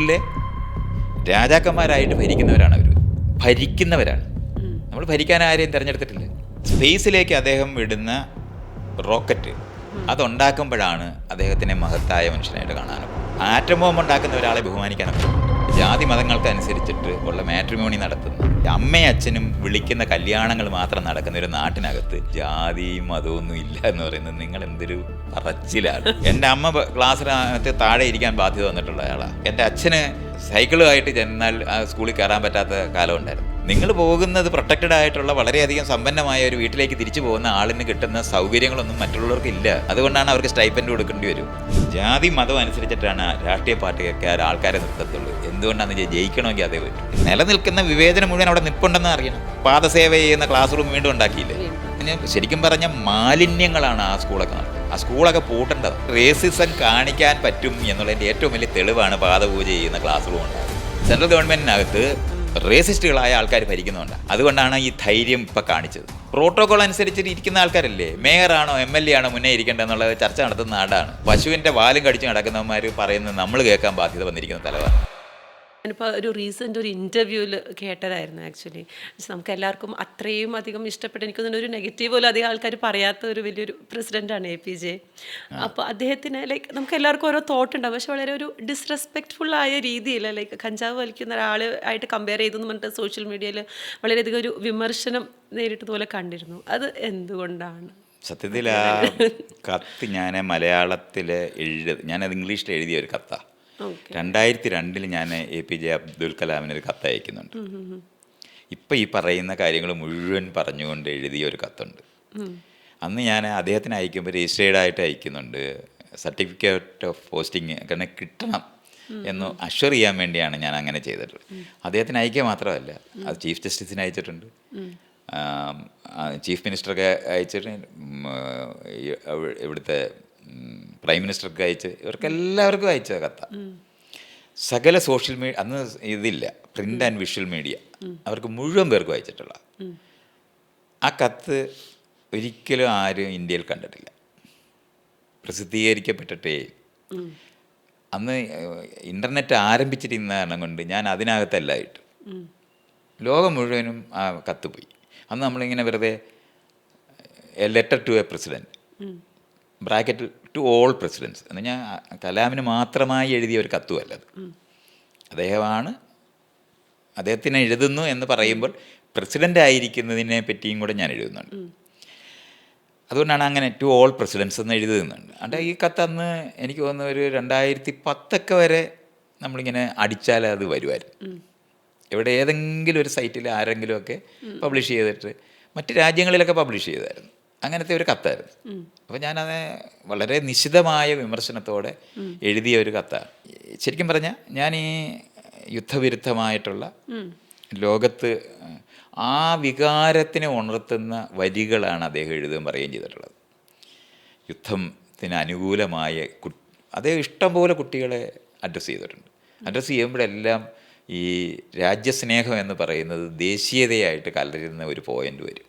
ിലെ രാജാക്കന്മാരായിട്ട് ഭരിക്കുന്നവരാണ് അവർ ഭരിക്കുന്നവരാണ്. നമ്മൾ ഭരിക്കാൻ ആരെയും തിരഞ്ഞെടുത്തിട്ടില്ല. സ്പേസിലേക്ക് അദ്ദേഹം വിടുന്ന റോക്കറ്റ് അതുണ്ടാക്കുമ്പോഴാണ് അദ്ദേഹത്തിനെ മഹത്തായ മനുഷ്യനായിട്ട് കാണാനും. ആറ്റം ബോംബ് ഉണ്ടാക്കുന്ന ഒരാളെ ബഹുമാനിക്കാനൊക്കെ ജാതി മതങ്ങൾക്ക് അനുസരിച്ചിട്ട് ഉള്ള മാട്രിമോണി നടത്തുന്ന. അമ്മയും അച്ഛനും വിളിക്കുന്ന കല്യാണങ്ങൾ മാത്രം നടക്കുന്ന ഒരു നാട്ടിനകത്ത് ജാതിയും മതമൊന്നും ഇല്ല എന്ന് പറയുന്നത് നിങ്ങൾ എന്തൊരു പറച്ചിലാണ്. എന്റെ അമ്മ ക്ലാസ്സിനകത്ത് താഴെ ഇരിക്കാൻ ബാധ്യത വന്നിട്ടുള്ള ആളാണ് എന്റെ അച്ഛന് സൈക്കിളുമായിട്ട് ചെന്നാൽ സ്കൂളിൽ കയറാൻ പറ്റാത്ത കാലം ഉണ്ടായിരുന്നു. നിങ്ങൾ പോകുന്നത് പ്രൊട്ടക്റ്റഡ് ആയിട്ടുള്ള വളരെയധികം സമ്പന്നമായ ഒരു വീട്ടിലേക്ക് തിരിച്ചു പോകുന്ന ആളിന് കിട്ടുന്ന സൗകര്യങ്ങളൊന്നും മറ്റുള്ളവർക്ക് ഇല്ല. അതുകൊണ്ടാണ് അവർക്ക് സ്റ്റൈപ്പൻഡ് കൊടുക്കേണ്ടി വരും. ജാതി മതം അനുസരിച്ചിട്ടാണ് രാഷ്ട്രീയ പാർട്ടിക്കാർ ആൾക്കാരെ നിർത്തത്തുള്ളൂ. എന്തുകൊണ്ടാണ് വെച്ചാൽ ജയിക്കണമെങ്കിൽ അതേ പറ്റും. നിലനിൽക്കുന്ന വിവേചനം മുഴുവൻ അവിടെ നിൽപ്പുണ്ടെന്ന് അറിയണം. പാദസേവ ചെയ്യുന്ന ക്ലാസ് റൂം വീണ്ടും ഉണ്ടാക്കിയില്ലേ? പിന്നെ ശരിക്കും പറഞ്ഞ മാലിന്യങ്ങളാണ് ആ സ്കൂളൊക്കെ ആ സ്കൂളൊക്കെ പൂട്ടേണ്ടത്. റേസിസം കാണിക്കാൻ പറ്റും എന്നുള്ളതിന്റെ ഏറ്റവും വലിയ തെളിവാണ് പാദപൂജ ചെയ്യുന്ന ക്ലാസ് റൂം ഉണ്ടായത് സെൻട്രൽ ഗവൺമെന്റിനകത്ത് റേസിസ്റ്റുകളായ ആൾക്കാർ ഭരിക്കുന്നുണ്ട്. അതുകൊണ്ടാണ് ഈ ധൈര്യം ഇപ്പം കാണിച്ചത്. പ്രോട്ടോകോൾ അനുസരിച്ചിട്ട് ഇരിക്കുന്ന ആൾക്കാരല്ലേ? മേയറാണോ എം എൽ എ ആണോ മുന്നേ ഇരിക്കേണ്ടതെന്നുള്ളത് ചർച്ച നടത്തുന്ന നാടാണ്. പശുവിന്റെ വാലും കടിച്ചു നടക്കുന്നവന്മാർ പറയുന്നത് നമ്മൾ കേൾക്കാൻ ബാധ്യത വന്നിരിക്കുന്ന തലവാണ് ഞാനിപ്പോൾ ഒരു റീസെന്റ് ഒരു ഇന്റർവ്യൂവിൽ കേട്ടതായിരുന്നു ആക്ച്വലി നമുക്ക് എല്ലാവർക്കും അത്രയും അധികം ഇഷ്ടപ്പെട്ട എനിക്ക് തോന്നുന്നു ഒരു നെഗറ്റീവ് പോലും അധികം ആൾക്കാർ പറയാത്ത ഒരു വലിയൊരു പ്രസിഡന്റാണ് എ പി ജെ അപ്പോൾ അദ്ദേഹത്തിന് ലൈക്ക് നമുക്ക് എല്ലാവർക്കും ഓരോ തോട്ട് ഉണ്ടാവും. പക്ഷെ വളരെ ഒരു ഡിസ്റെസ്പെക്റ്റ്ഫുൾ ആയ രീതിയിൽ ലൈക്ക് കഞ്ചാവ് വലിക്കുന്ന ഒരാൾ ആയിട്ട് കമ്പയർ ചെയ്തെന്ന് പറഞ്ഞിട്ട് സോഷ്യൽ മീഡിയയിൽ വളരെയധികം ഒരു വിമർശനം നേരിട്ടതുപോലെ കണ്ടിരുന്നു. അത് എന്തുകൊണ്ടാണ്? സത്യത്തിൽ ആ കത്ത് ഞാൻ മലയാളത്തിൽ എഴുതി ഞാനത് ഇംഗ്ലീഷിൽ എഴുതിയ ഒരു കത്താണ് രണ്ടായിരത്തി രണ്ടിൽ ഞാൻ എ പി ജെ അബ്ദുൽ കലാമിന് ഒരു കത്ത് അയക്കുന്നുണ്ട്. ഇപ്പം ഈ പറയുന്ന കാര്യങ്ങൾ മുഴുവൻ പറഞ്ഞുകൊണ്ട് എഴുതിയ ഒരു കത്തുണ്ട്. അന്ന് ഞാൻ അദ്ദേഹത്തിന് അയക്കുമ്പോൾ രജിസ്റ്റേർഡ് ആയിട്ട് അയക്കുന്നുണ്ട്. സർട്ടിഫിക്കറ്റ് ഓഫ് പോസ്റ്റിംഗ് കാരണം കിട്ടണം എന്ന് അഷ്വർ ചെയ്യാൻ വേണ്ടിയാണ് ഞാൻ അങ്ങനെ ചെയ്തിട്ടുള്ളത് അദ്ദേഹത്തിന് അയക്കുക മാത്രമല്ല അത് ചീഫ് ജസ്റ്റിസിന് അയച്ചിട്ടുണ്ട്. ചീഫ് മിനിസ്റ്റർക്ക് അയച്ചിട്ട് ഇവിടുത്തെ പ്രൈം മിനിസ്റ്റർക്ക് അയച്ച് ഇവർക്ക് എല്ലാവർക്കും അയച്ച കത്ത. സകല സോഷ്യൽ മീഡിയ അന്ന് ഇതില്ല. Print and visual media. അവർക്ക് മുഴുവൻ പേർക്കും അയച്ചിട്ടുള്ള. ആ കത്ത് ഒരിക്കലും ആരും ഇന്ത്യയിൽ കണ്ടിട്ടില്ല. പ്രസിദ്ധീകരിക്കപ്പെട്ടിട്ടേ. അന്ന് ഇന്റർനെറ്റ് ആരംഭിച്ചിരുന്ന കൊണ്ട് ഞാൻ അതിനകത്തല്ല ഇട്ട്. ലോകം മുഴുവനും ആ കത്ത് പോയി. അന്ന് നമ്മളിങ്ങനെ വെറുതെ a letter to a president ബ്രാക്കറ്റിൽ ടു ഓൾ പ്രസിഡൻസ്. എന്ന് ഞാൻ കലാമിന് മാത്രമായി എഴുതിയ ഒരു കത്തുമല്ല അത്. അദ്ദേഹമാണ് അദ്ദേഹത്തിന് എഴുതുന്നു എന്ന് പറയുമ്പോൾ പ്രസിഡന്റ് ആയിരിക്കുന്നതിനെ പറ്റിയും കൂടെ ഞാൻ എഴുതുന്നുണ്ട്. അതുകൊണ്ടാണ് അങ്ങനെ ടു ഓൾ പ്രസിഡൻസ് എന്ന് എഴുതുന്നുണ്ട്. അണ്ട് ഈ കത്ത് അന്ന് എനിക്ക് തോന്നുന്നു ഒരു രണ്ടായിരത്തി പത്തൊക്കെ വരെ നമ്മളിങ്ങനെ അടിച്ചാൽ അത് വരുമായിരുന്നു. ഇവിടെ ഏതെങ്കിലും ഒരു സൈറ്റിൽ ആരെങ്കിലുമൊക്കെ പബ്ലിഷ് ചെയ്തിട്ട് മറ്റ് രാജ്യങ്ങളിലൊക്കെ പബ്ലിഷ് ചെയ്തായിരുന്നു. അങ്ങനത്തെ ഒരു കത്തായിരുന്നു. അപ്പോൾ ഞാനത് വളരെ നിശിതമായ വിമർശനത്തോടെ എഴുതിയ ഒരു കത്താണ് ശരിക്കും പറഞ്ഞാൽ ഞാൻ ഈ യുദ്ധവിരുദ്ധമായിട്ടുള്ള ലോകത്ത് ആ വികാരത്തിനെ ഉണർത്തുന്ന വരികളാണ് അദ്ദേഹം എഴുതുകയും പറയുകയും ചെയ്തിട്ടുള്ളത്. യുദ്ധത്തിന് അനുകൂലമായ കു അദ്ദേഹം ഇഷ്ടംപോലെ കുട്ടികളെ അഡ്രസ്സ് ചെയ്തിട്ടുണ്ട്. അഡ്രസ്സ് ചെയ്യുമ്പോഴെല്ലാം ഈ രാജ്യസ്നേഹം എന്ന് പറയുന്നത് ദേശീയതയായിട്ട് കലരുന്ന ഒരു പോയിന്റ് വരും.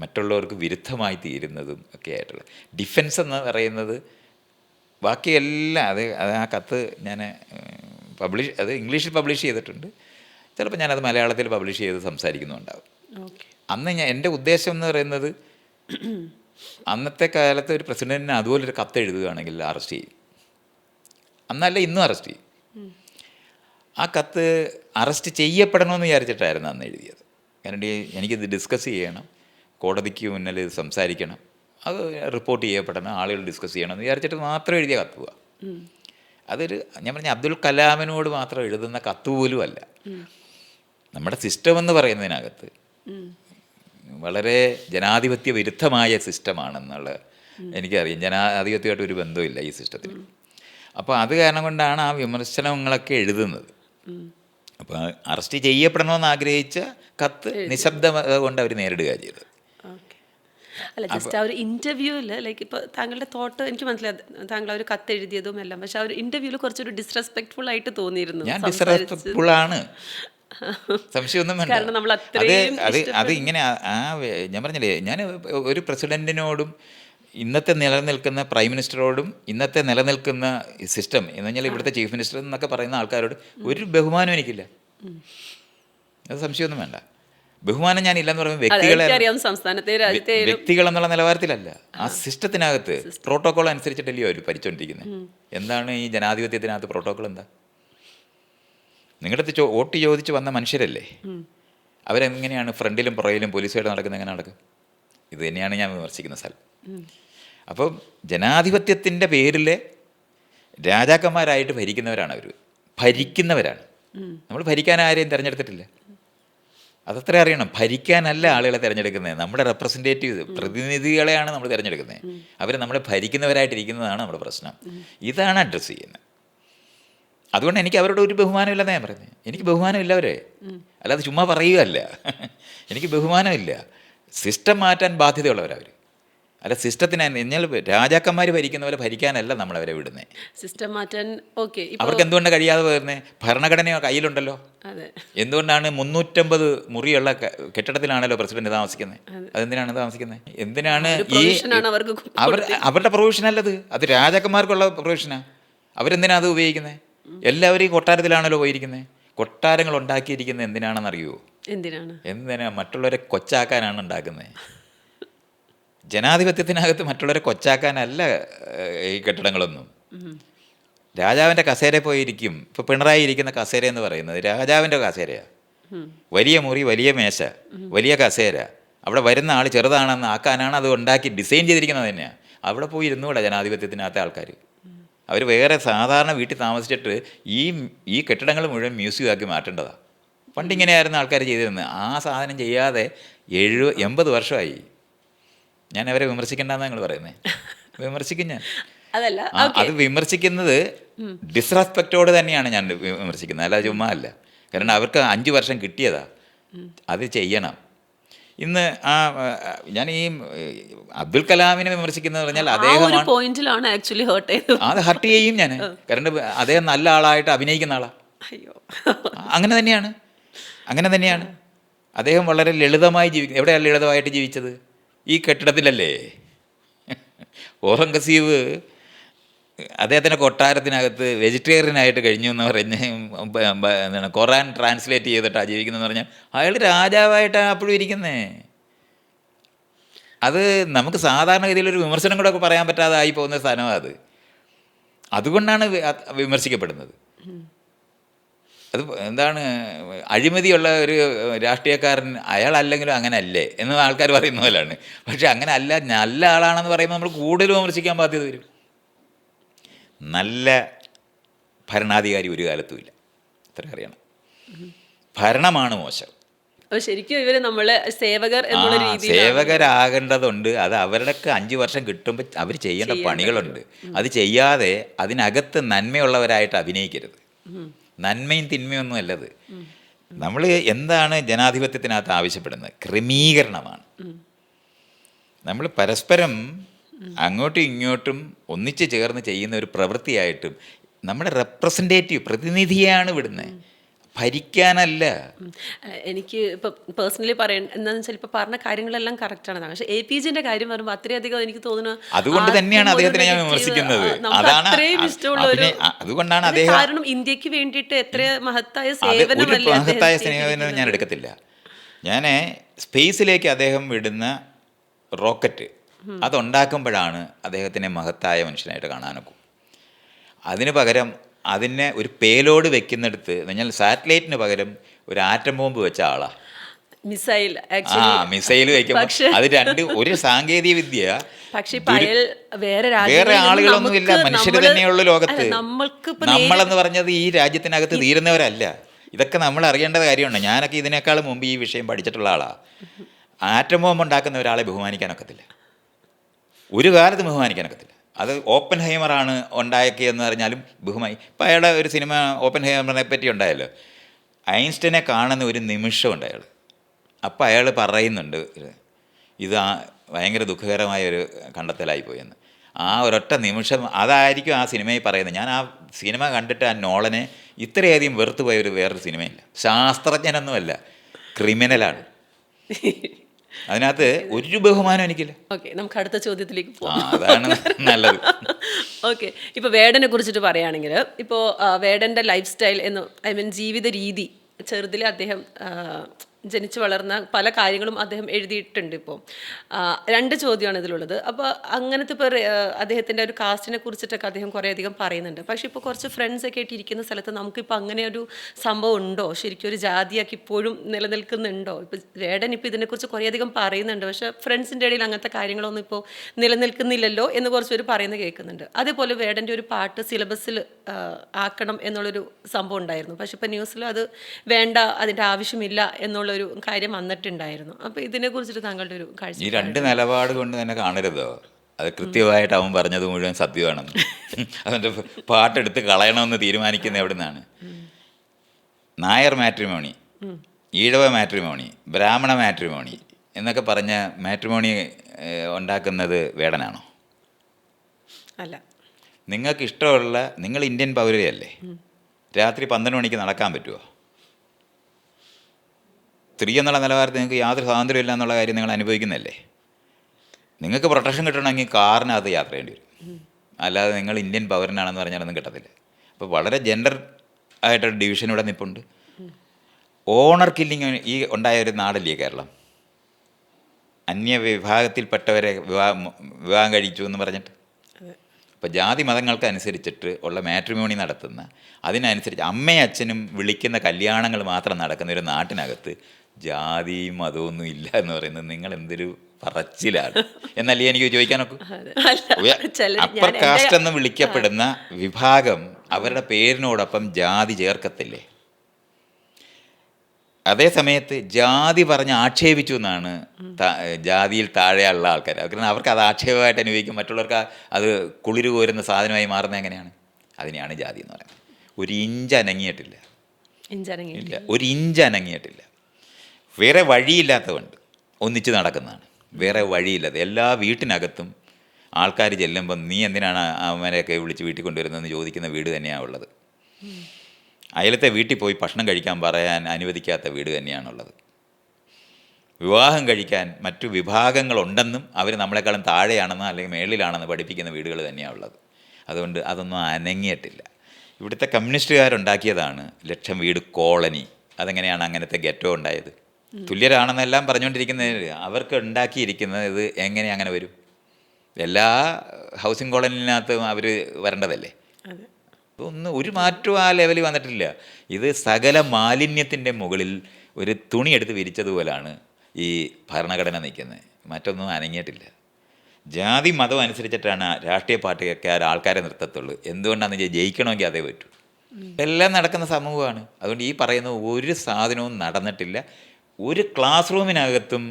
മറ്റുള്ളവർക്ക് വിരുദ്ധമായി തീരുന്നതും ഒക്കെ ആയിട്ടുള്ള. ഡിഫൻസ് എന്ന് പറയുന്നത് ബാക്കിയെല്ലാം അത് അത് ആ കത്ത് ഞാൻ പബ്ലിഷ് അത് ഇംഗ്ലീഷിൽ പബ്ലിഷ് ചെയ്തിട്ടുണ്ട്. ചിലപ്പോൾ ഞാനത് മലയാളത്തിൽ പബ്ലിഷ് ചെയ്ത് സംസാരിക്കുന്നുണ്ടാവും. അന്ന് ഞാൻ എന്റെ ഉദ്ദേശം എന്ന് പറയുന്നത് അന്നത്തെ കാലത്ത് ഒരു പ്രസിഡന്റിന് അതുപോലൊരു കത്ത് എഴുതുകയാണെങ്കിൽ അറസ്റ്റ് ചെയ്യും. അന്നല്ല ഇന്നും അറസ്റ്റ് ചെയ്യും. ആ കത്ത് അറസ്റ്റ് ചെയ്യപ്പെടണമെന്ന് വിചാരിച്ചിട്ടായിരുന്നു അന്ന് എഴുതിയത്. കാരണം എനിക്കിത് ഡിസ്കസ് ചെയ്യണം. കോടതിക്ക് മുന്നിൽ ഇത് സംസാരിക്കണം. അത് റിപ്പോർട്ട് ചെയ്യപ്പെടണം ആളുകൾ ഡിസ്കസ് ചെയ്യണം എന്ന് വിചാരിച്ചിട്ട് മാത്രം എഴുതിയ കത്തുക. അതൊരു ഞാൻ പറഞ്ഞ അബ്ദുൽ കലാമിനോട് മാത്രം എഴുതുന്ന കത്ത് പോലും അല്ല. നമ്മുടെ സിസ്റ്റം എന്ന് പറയുന്നതിനകത്ത് വളരെ ജനാധിപത്യ വിരുദ്ധമായ സിസ്റ്റമാണെന്നുള്ള എനിക്കറിയാം. ജനാധിപത്യമായിട്ട് ഒരു ബന്ധമില്ല ഈ സിസ്റ്റത്തിൽ അപ്പോൾ അത് കാരണം കൊണ്ടാണ് ആ വിമർശനങ്ങളൊക്കെ എഴുതുന്നത്. അപ്പോൾ അറസ്റ്റ് ചെയ്യപ്പെടണമെന്ന് ആഗ്രഹിച്ച കത്ത് നിശബ്ദത കൊണ്ട് അവർ നേരിടുക ചെയ്തത്. അല്ല ജസ്റ്റ് ആ ഒരു ഇന്റർവ്യൂവിൽ ലൈക്ക് ഇപ്പോൾ താങ്കളുടെ തോട്ട് എനിക്ക് മനസ്സിലായി താങ്കൾ ആ ഒരു കത്ത് എഴുതിയതും എല്ലാം പക്ഷെ ആ ഒരു ഇന്റർവ്യൂവിൽ കുറച്ചൊരു ഡിസ്റെസ്പെക്ട്ഫുൾ ആയിട്ട് തോന്നിയിരുന്നു ഞാൻ ഡിസ്റെസ്പെക്ട്ഫുൾ ആണ്. സംശയമൊന്നും വേണ്ട. അത് അത് അത് ഇങ്ങനെ ആ- ആ ഞാൻ പറഞ്ഞില്ലേ ഞാൻ ഒരു പ്രസിഡന്റിനോടും ഇന്നത്തെ നിലനിൽക്കുന്ന പ്രൈം മിനിസ്റ്ററോടും ഇന്നത്തെ നിലനിൽക്കുന്ന സിസ്റ്റം എന്ന് പറഞ്ഞാൽ ഇവിടുത്തെ ചീഫ് മിനിസ്റ്റർ എന്നൊക്കെ പറയുന്ന ആൾക്കാരോട് ഒരു ബഹുമാനം എനിക്കില്ല. അത് സംശയമൊന്നും വേണ്ട. ബഹുമാനം ഞാൻ ഇല്ലെന്ന് പറയുമ്പോൾ വ്യക്തികളെ വ്യക്തികൾ എന്നുള്ള നിലവാരത്തിലല്ല. ആ സിസ്റ്റത്തിനകത്ത് പ്രോട്ടോകോൾ അനുസരിച്ചിട്ടല്ലയോ അവർ ഭരിച്ചുകൊണ്ടിരിക്കുന്നത് എന്താണ് ഈ ജനാധിപത്യത്തിനകത്ത് പ്രോട്ടോകോൾ എന്താ? നിങ്ങളുടെ അടുത്ത് വോട്ട് ചോദിച്ച് വന്ന മനുഷ്യരല്ലേ? അവരെങ്ങനെയാണ് ഫ്രണ്ടിലും പുറയിലും പോലീസുമായിട്ട് നടക്കുന്നത് എങ്ങനെ നടക്കും? ഇത് തന്നെയാണ് ഞാൻ വിമർശിക്കുന്ന സ്ഥലം. അപ്പം ജനാധിപത്യത്തിന്റെ പേരിൽ രാജാക്കന്മാരായിട്ട് ഭരിക്കുന്നവരാണ്. അവർ ഭരിക്കുന്നവരാണ് നമ്മൾ ഭരിക്കാൻ ആരെയും തിരഞ്ഞെടുത്തിട്ടില്ല. അതത്ര അറിയണം. ഭരിക്കാനല്ല ആളുകളെ തിരഞ്ഞെടുക്കുന്നത് നമ്മുടെ റെപ്രസെന്റേറ്റീവ് പ്രതിനിധികളെയാണ് നമ്മൾ തിരഞ്ഞെടുക്കുന്നത് അവർ നമ്മളെ ഭരിക്കുന്നവരായിട്ടിരിക്കുന്നതാണ് നമ്മുടെ പ്രശ്നം. ഇതാണ് അഡ്രസ്സ് ചെയ്യുന്നത്. അതുകൊണ്ട് എനിക്ക് അവരോട് ഒരു ബഹുമാനമില്ലെന്നാണ് ഞാൻ പറയുന്നത് എനിക്ക് ബഹുമാനമില്ല അവരെ. അല്ലാതെ ചുമ്മാ പറയുകയല്ല. എനിക്ക് ബഹുമാനമില്ല. സിസ്റ്റം മാറ്റാൻ ബാധ്യതയുള്ളവരവർ അല്ല സിസ്റ്റത്തിന് എന്നാൽ രാജാക്കന്മാർ ഭരിക്കുന്ന പോലെ ഭരിക്കാനല്ല നമ്മൾ അവരെ വിടുന്നത് സിസ്റ്റം മാറ്റാൻ ഓക്കെ അവർക്ക് എന്തുകൊണ്ട് കഴിയാതെ വരുന്നത് ഭരണഘടന കയ്യിലുണ്ടല്ലോ. എന്തുകൊണ്ടാണ് മുന്നൂറ്റമ്പത് മുറിയുള്ള കെട്ടിടത്തിലാണല്ലോ പ്രസിഡന്റ് താമസിക്കുന്നത് അതെന്തിനാണ് താമസിക്കുന്നത് എന്തിനാണ് ഈ അവർ അവരുടെ പ്രൊവിഷൻ അല്ലത്. അത് രാജാക്കന്മാർക്കുള്ള പ്രൊവിഷനാ അവരെന്തിനാ അത് ഉപയോഗിക്കുന്നത് എല്ലാവരും ഈ കൊട്ടാരത്തിലാണല്ലോ പോയിരിക്കുന്നത് കൊട്ടാരങ്ങൾ ഉണ്ടാക്കിയിരിക്കുന്നത് എന്തിനാണെന്ന് അറിയുമോ എന്തിനാണ്? എന്തിനാ മറ്റുള്ളവരെ കൊച്ചാക്കാനാണ് ഉണ്ടാക്കുന്നത് ജനാധിപത്യത്തിനകത്ത് മറ്റുള്ളവരെ കൊച്ചാക്കാനല്ല ഈ കെട്ടിടങ്ങളൊന്നും. രാജാവിന്റെ കസേര പോയിരിക്കും. ഇപ്പോൾ പിണറായി ഇരിക്കുന്ന കസേര എന്ന് പറയുന്നത് രാജാവിന്റെ കസേരയാണ് വലിയ മുറി വലിയ മേശ വലിയ കസേര. അവിടെ വരുന്ന ആൾ ചെറുതാണെന്ന് ആക്കാനാണ് അത് ഉണ്ടാക്കി ഡിസൈൻ ചെയ്തിരിക്കുന്നത് തന്നെയാണ് അവിടെ പോയി ഇരുന്നുകൂടെ ജനാധിപത്യത്തിനകത്തെ ആൾക്കാർ അവർ വേറെ സാധാരണ വീട്ടിൽ താമസിച്ചിട്ട് ഈ ഈ കെട്ടിടങ്ങൾ മുഴുവൻ മ്യൂസിയം ആക്കി മാറ്റേണ്ടതാണ് പണ്ടിങ്ങനെയായിരുന്നു ആൾക്കാർ ചെയ്തിരുന്നത്. ആ സാധനം ചെയ്യാതെ എഴുപ എൺപത് വർഷമായി. ഞാൻ അവരെ വിമർശിക്കണ്ടെന്ന് നിങ്ങൾ പറയുന്നത് വിമർശിക്കും ഞാൻ. അതല്ല അത് വിമർശിക്കുന്നത് ഡിസ്റെസ്പെക്റ്റോട് തന്നെയാണ് ഞാൻ വിമർശിക്കുന്നത്. അല്ല ചുമ്മാ അല്ല. കാരണം അവർക്ക് അഞ്ച് വർഷം കിട്ടിയതാ. അത് ചെയ്യണം. ഇന്ന് ആ ഞാൻ ഈ അബ്ദുൽ കലാമിനെ വിമർശിക്കുന്നത് പറഞ്ഞാൽ അദ്ദേഹം അദ്ദേഹമാണ് പോയിന്റിലാണ് ആക്ച്വലി ഹേർട്ട് അത് ഹർട്ട് ചെയ്യും ഞാൻ. കാരണം അദ്ദേഹം നല്ല ആളായിട്ട് അഭിനയിക്കുന്ന ആളാ. അയ്യോ. അങ്ങനെ തന്നെയാണ്. അങ്ങനെ തന്നെയാണ്. അദ്ദേഹം വളരെ ലളിതമായി ജീവിക്കുന്നത് എവിടെയാണ് ലളിതമായിട്ട് ജീവിച്ചത്? ഈ കെട്ടിടത്തിലല്ലേ? ഓറംഗസീവ് അദ്ദേഹത്തിന്റെ കൊട്ടാരത്തിനകത്ത് വെജിറ്റേറിയനായിട്ട് കഴിഞ്ഞു എന്ന് പറഞ്ഞ് എന്താണ് ഖുറാൻ ട്രാൻസ്ലേറ്റ് ചെയ്തിട്ടാണ് ജീവിക്കുന്നതെന്ന് പറഞ്ഞാൽ അയാൾ രാജാവായിട്ടാണ് അപ്പോഴും ഇരിക്കുന്നേ. അത് നമുക്ക് സാധാരണഗതിയിൽ ഒരു വിമർശനം കൂടെ പറയാൻ പറ്റാതായി പോകുന്ന സ്ഥലമാണ് അത്. അതുകൊണ്ടാണ് വിമർശിക്കപ്പെടുന്നത്. അത് എന്താണ് അഴിമതിയുള്ള ഒരു രാഷ്ട്രീയക്കാരൻ അയാളല്ലെങ്കിലും അങ്ങനെ അല്ലേ എന്ന് ആൾക്കാർ പറയുന്ന പോലെയാണ്. പക്ഷെ അങ്ങനെ അല്ല നല്ല ആളാണെന്ന് പറയുമ്പോൾ നമ്മൾ കൂടുതൽ വിമർശിക്കാൻ ബാധ്യത വരും. നല്ല ഭരണാധികാരി ഒരു കാലത്തും ഇല്ല. അത്ര അറിയണം. ഭരണമാണ് മോശം. ശരിക്കും നമ്മൾ സേവകർ എന്നുള്ള രീതിയിൽ സേവകരാകേണ്ടതുണ്ട്. അത് അവരുടെയൊക്കെ അഞ്ച് വർഷം കിട്ടുമ്പോൾ അവർ ചെയ്യേണ്ട പണികളുണ്ട്. അത് ചെയ്യാതെ അതിനകത്ത് നന്മയുള്ളവരായിട്ട് അഭിനയിക്കരുത്. നന്മയും തിന്മയും അല്ലത് നമ്മൾ എന്താണ് ജനാധിപത്യത്തിനകത്ത് ആവശ്യപ്പെടുന്നത്? ക്രമീകരണമാണ്. നമ്മൾ പരസ്പരം അങ്ങോട്ടും ഇങ്ങോട്ടും ഒന്നിച്ചു ചേർന്ന് ചെയ്യുന്ന ഒരു പ്രവൃത്തിയായിട്ടും നമ്മുടെ റെപ്രസെന്റേറ്റീവ് പ്രതിനിധിയാണ് വിടുന്നത്. ഭരിക്കാനല്ല. എനിക്ക് ഇപ്പൊ പേഴ്സണലി പറയണ്ട എന്താണെന്ന് വെച്ചാൽ ഇപ്പം പറഞ്ഞ കാര്യങ്ങളെല്ലാം കറക്റ്റ് ആണ്. പക്ഷെ എ പി ജിന്റെ കാര്യം പറയുമ്പോൾ അത്രയധികം എനിക്ക് തോന്നുന്നു അതുകൊണ്ട് തന്നെയാണ് അദ്ദേഹത്തിനെ ഞാൻ വിമർശിക്കുന്നത്. അതാണ് അത്രയും ഇഷ്ടമുള്ള ഒരു അതുകൊണ്ടാണ് അദ്ദേഹം കാരണം ഇന്ത്യയ്ക്ക് വേണ്ടിയിട്ട് എത്ര മഹത്തായ സേവനം മഹത്തായ സ്നേഹം ഞാൻ? എടുക്കത്തില്ല. ഞാൻ സ്പേസിലേക്ക് അദ്ദേഹം വിടുന്ന റോക്കറ്റ് അതുണ്ടാക്കുമ്പോഴാണ് അദ്ദേഹത്തിനെ മഹത്തായ മനുഷ്യനായിട്ട് കാണാനൊക്കും. അതിന് പകരം അതിനെ ഒരു പേലോഡ് വെക്കുന്നിടത്ത് എന്ന് പറഞ്ഞാൽ സാറ്റലൈറ്റിന് പകരം ഒരു ആറ്റം ബോംബ് വെച്ച ആളാ. മിസൈൽ ആ മിസൈൽ വെക്കുമ്പോൾ അത് രണ്ട് ഒരു സാങ്കേതിക വിദ്യ പക്ഷെ വേറെ വേറെ ആളുകളൊന്നുമില്ല നമുക്ക് മനുഷ്യർ തന്നെയുള്ള ലോകത്ത്. നമ്മൾക്ക് നമ്മളെന്ന് പറഞ്ഞത് ഈ രാജ്യത്തിനകത്ത് തീരുന്നവരല്ല. ഇതൊക്കെ നമ്മൾ അറിയേണ്ട കാര്യമുണ്ട് ഞാനൊക്കെ ഇതിനേക്കാൾ മുമ്പ് ഈ വിഷയം പഠിച്ചിട്ടുള്ള ആളാ. ആറ്റം ബോംബ് ഉണ്ടാക്കുന്ന ഒരാളെ ബഹുമാനിക്കാനൊക്കത്തില്ല ഒരു കാലത്ത് ബഹുമാനിക്കാനൊക്കത്തില്ല അത് ഓപ്പൻ ഹൈമറാണ് ഉണ്ടാക്കിയെന്ന് പറഞ്ഞാലും ബഹുമായി. ഇപ്പം അയാളുടെ ഒരു സിനിമ ഓപ്പൻ ഹൈമറിനെ പറ്റി ഉണ്ടായല്ലോ. ഐൻസ്റ്റൈനെ കാണുന്ന ഒരു നിമിഷമുണ്ട് അയാൾ അപ്പം അയാൾ പറയുന്നുണ്ട് ഇത് ഭയങ്കര ദുഃഖകരമായ ഒരു കണ്ടെത്തലായി പോയെന്ന്. ആ ഒരൊറ്റ നിമിഷം അതായിരിക്കും ആ സിനിമയിൽ പറയുന്നത്. ഞാൻ ആ സിനിമ കണ്ടിട്ട് ആ നോളനെ ഇത്രയധികം വെറുത്തു പോയ ഒരു വേറൊരു സിനിമയില്ല. ശാസ്ത്രജ്ഞനൊന്നുമല്ല ക്രിമിനലാണ്. അതിനകത്ത് ഒരു ബഹുമാനം എനിക്കില്ല. ഓക്കെ നമുക്ക് അടുത്ത ചോദ്യത്തിലേക്ക് പോകാം അതാണ് നല്ലത്. ഓക്കെ ഇപ്പോൾ വേടനെ കുറിച്ചിട്ട് പറയുകയാണെങ്കിൽ ഇപ്പോൾ വേടന്റെ ലൈഫ് സ്റ്റൈൽ എന്ന് ഐ മീൻ ജീവിത രീതി ചെറുതിലെ അദ്ദേഹം ജനിച്ചു വളർന്ന പല കാര്യങ്ങളും അദ്ദേഹം എഴുതിയിട്ടുണ്ട് ഇപ്പോൾ രണ്ട് ചോദ്യമാണ് ഇതിലുള്ളത്. അപ്പോൾ അങ്ങനത്തെ ഇപ്പോൾ അദ്ദേഹത്തിന്റെ ഒരു കാസ്റ്റിനെ കുറിച്ചിട്ടൊക്കെ അദ്ദേഹം കുറേയധികം പറയുന്നുണ്ട്. പക്ഷേ ഇപ്പോൾ കുറച്ച് ഫ്രണ്ട്സൊക്കെ ആയിട്ട് ഇരിക്കുന്ന സ്ഥലത്ത് നമുക്കിപ്പോൾ അങ്ങനെ ഒരു സംഭവം ഉണ്ടോ? ശരിക്കും ഒരു ജാതിയാക്കി ഇപ്പോഴും നിലനിൽക്കുന്നുണ്ടോ? ഇപ്പോൾ വേടൻ ഇപ്പോൾ ഇതിനെക്കുറിച്ച് കുറേയധികം പറയുന്നുണ്ട്. പക്ഷേ ഫ്രണ്ട്സിന്റെ ഇടയിൽ അങ്ങനത്തെ കാര്യങ്ങളൊന്നും ഇപ്പോൾ നിലനിൽക്കുന്നില്ലല്ലോ എന്ന് കുറച്ച് പേര് പറയുന്നത് കേൾക്കുന്നുണ്ട്. അതേപോലെ വേടന്റെ ഒരു പാട്ട് സിലബസിൽ ആക്കണം എന്നുള്ളൊരു സംഭവം ഉണ്ടായിരുന്നു. പക്ഷേ ഇപ്പോൾ ന്യൂസിൽ അത് വേണ്ട അതിന്റെ ആവശ്യമില്ല എന്നുള്ളൊരു കാര്യം വന്നിട്ടുണ്ടായിരുന്നു. അപ്പോൾ ഇതിനെക്കുറിച്ചിട്ട് താങ്കളുടെ ഒരു കാഴ്ച ഈ രണ്ട് നിലപാട് കൊണ്ട് തന്നെ കാണരുതോ. അത് കൃത്യമായിട്ട് അവൻ പറഞ്ഞത് മുഴുവൻ സത്യമാണെന്ന്. അവന്റെ പാട്ടെടുത്ത് കളയണമെന്ന് തീരുമാനിക്കുന്ന എവിടെ നിന്നാണ് Nair matrimony Ezhava matrimony Brahmana matrimony എന്നൊക്കെ പറഞ്ഞ മാട്രിമോണി ഉണ്ടാക്കുന്നത് വേടനാണോ? അല്ല. നിങ്ങൾക്ക് ഇഷ്ടമുള്ള നിങ്ങൾ ഇന്ത്യൻ പൗരയല്ലേ രാത്രി പന്ത്രണ്ട് മണിക്ക് നടക്കാൻ പറ്റുമോ സ്ത്രീ എന്നുള്ള നിലവാരത്തിൽ നിങ്ങൾക്ക് യാതൊരു സ്വാതന്ത്ര്യമില്ല എന്നുള്ള കാര്യം നിങ്ങൾ അനുഭവിക്കുന്നതല്ലേ? നിങ്ങൾക്ക് പ്രൊട്ടക്ഷൻ കിട്ടണമെങ്കിൽ കാറിനകത്ത് യാത്ര ചെയ്യേണ്ടി വരും. അല്ലാതെ നിങ്ങൾ ഇന്ത്യൻ പൗരനാണെന്ന് പറഞ്ഞാലൊന്നും കിട്ടത്തില്ല. അപ്പോൾ വളരെ ജെൻഡർ ആയിട്ടൊരു ഡിവിഷൻ ഇവിടെ നിപ്പുണ്ട്. ഓണർ കില്ലിങ് ഈ ഉണ്ടായ ഒരു നാടല്ലേ കേരളം? അന്യ വിഭാഗത്തിൽപ്പെട്ടവരെ വിവാഹം വിവാഹം കഴിച്ചു എന്ന് പറഞ്ഞിട്ട്. അപ്പോൾ ജാതി മതങ്ങൾക്ക് അനുസരിച്ചിട്ട് ഉള്ള മാട്രിമോണി നടത്തുന്ന അതിനനുസരിച്ച് അമ്മയും അച്ഛനും വിളിക്കുന്ന കല്യാണങ്ങൾ മാത്രം നടക്കുന്ന ഒരു നാട്ടിനകത്ത് ജാതിയും മതമൊന്നും ഇല്ല എന്ന് പറയുന്നത് നിങ്ങൾ എന്തൊരു പറച്ചിലാണ്. എന്നല്ലേ എനിക്ക് ചോദിക്കാനൊക്കെ? അപ്പർ കാസ്റ്റ് എന്ന് വിളിക്കപ്പെടുന്ന വിഭാഗം അവരുടെ പേരിനോടൊപ്പം ജാതി ചേർക്കത്തില്ലേ? അതേ സമയത്ത് ജാതി പറഞ്ഞ് ആക്ഷേപിച്ചു എന്നാണ് ജാതിയിൽ താഴെയുള്ള ആൾക്കാർ. കാരണം അവർക്ക് അത് ആക്ഷേപമായിട്ട് അനുഭവിക്കും. മറ്റുള്ളവർക്ക് അത് കുളിര് കോരുന്ന സാധനമായി മാറുന്നത് എങ്ങനെയാണ്? അതിനെയാണ് ജാതി എന്ന് പറയുന്നത്. ഒരു ഇഞ്ച് അനങ്ങിയിട്ടില്ല. ഇല്ല ഒരു ഇഞ്ച് അനങ്ങിയിട്ടില്ല. വേറെ വഴിയില്ലാത്തതുകൊണ്ട് ഒന്നിച്ച് നടക്കുന്നതാണ്. വേറെ വഴിയില്ലാത്ത എല്ലാ വീട്ടിനകത്തും ആൾക്കാർ ചെല്ലുമ്പം നീ എന്തിനാണ് അവന്മാരെയൊക്കെ വിളിച്ച് വീട്ടിൽ കൊണ്ടുവരുന്നതെന്ന് ചോദിക്കുന്ന വീട് തന്നെയാണ് ഉള്ളത്. അയലത്തെ വീട്ടിൽ പോയി ഭക്ഷണം കഴിക്കാൻ പറയാൻ അനുവദിക്കാത്ത വീട് തന്നെയാണുള്ളത് വിവാഹം കഴിക്കാൻ മറ്റു വിഭാഗങ്ങളുണ്ടെന്നും അവർ നമ്മളെക്കാളും താഴെയാണെന്നോ അല്ലെങ്കിൽ മേളിലാണെന്ന് പഠിപ്പിക്കുന്ന വീടുകൾ തന്നെയാണ് ഉള്ളത്. അതുകൊണ്ട് അതൊന്നും അനങ്ങിയിട്ടില്ല. ഇവിടുത്തെ കമ്മ്യൂണിസ്റ്റുകാരുണ്ടാക്കിയതാണ് ലക്ഷം വീട് കോളനി. അതെങ്ങനെയാണ് അങ്ങനത്തെ ഗെറ്റോ ഉണ്ടായത്? തുല്യരാണെന്നെല്ലാം പറഞ്ഞുകൊണ്ടിരിക്കുന്നതിന് അവർക്ക് ഉണ്ടാക്കിയിരിക്കുന്നത് ഇത് എങ്ങനെ അങ്ങനെ വരും? എല്ലാ ഹൗസിംഗ് കോളനിനകത്തും അവർ വരേണ്ടതല്ലേ? ഒന്ന് ഒരു മാറ്റവും ആ ലെവലിൽ വന്നിട്ടില്ല. ഇത് സകല മാലിന്യത്തിന്റെ മുകളിൽ ഒരു തുണിയെടുത്ത് വിരിച്ചതുപോലാണ് ഈ ഭരണഘടന നിൽക്കുന്നത്. മറ്റൊന്നും അനങ്ങിയിട്ടില്ല. ജാതി മതം അനുസരിച്ചിട്ടാണ് രാഷ്ട്രീയ പാർട്ടിക്കാർ ആൾക്കാരെ നിർത്തത്തുള്ളൂ. എന്തുകൊണ്ടാണെന്ന് വെച്ചാൽ ജയിക്കണമെങ്കിൽ അതേ പറ്റൂ. എല്ലാം നടക്കുന്ന സമൂഹമാണ്. അതുകൊണ്ട് ഈ പറയുന്ന ഒരു സാധനവും നടന്നിട്ടില്ല. ഒരു ക്ലാസ് റൂമിനകത്തും